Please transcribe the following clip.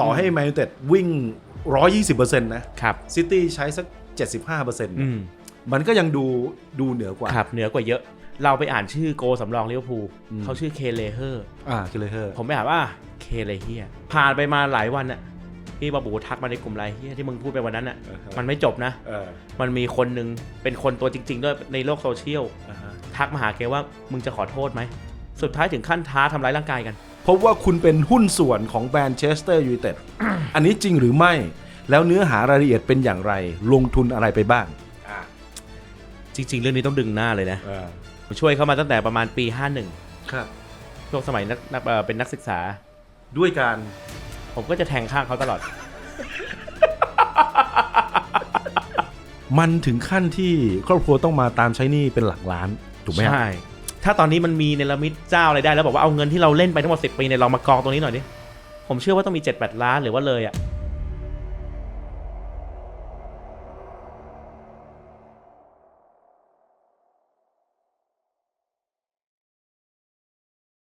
ต่อให้แมนยูเต็ดวิ่ง 120%นะครับซิตี้ใช้สัก 75%อืมมันก็ยังดูดูเหนือกว่า ครับเหนือกว่าเยอะ เราไปอ่านชื่อโกสำรองลิเวอร์พูลอืม เขาชื่อเคเลเฮอร์ อ่าคิเลเฮอร์ผมไปอ่านว่าเคเลเฮียผ่านไปมาหลายวันน่ะพี่บาบูทักมาในกลุ่มไลน์เฮียที่มึงพูดไปวันนั้นน่ะมันไม่จบนะ เออมันมีคนหนึ่งเป็นคนตัวจริง ๆ ด้วยในโลกโซเชียล อ่าฮะทักมาหาแกว่ามึงจะขอโทษไหม สุดท้ายถึงขั้นท้าทำร้ายร่างกายกัน พบว่าคุณเป็นหุ้นส่วนของแบรนด์เชสเตอร์ยูไนเต็ดอันนี้จริงหรือไม่ แล้วเนื้อหารายละเอียดเป็นอย่างไร ลงทุนอะไรไปบ้างอ่าจริง ๆ เรื่องนี้ต้องดึงหน้าเลยนะเออผมช่วยเขามาตั้งแต่ประมาณปีครับ51ช่วงสมัยนักนักเอ่อเป็นนักศึกษาด้วยการ ผมก็จะแทงข้างเขาตลอด มันถึงขั้นที่ครอบครัวต้องมาตามใช้หนี้เป็นหลักล้านถูกไหมครับใช่ ถ้าตอนนี้มันมีเนรมิตเจ้าอะไรได้แล้วบอกว่าเอาเงินที่เราเล่นไปทั้งหมด10ปีเนี่ยเรามากองตรงนี้หน่อยดิผมเชื่อว่าต้องมี7-8ล้านหรือว่าเลยอะ่ะ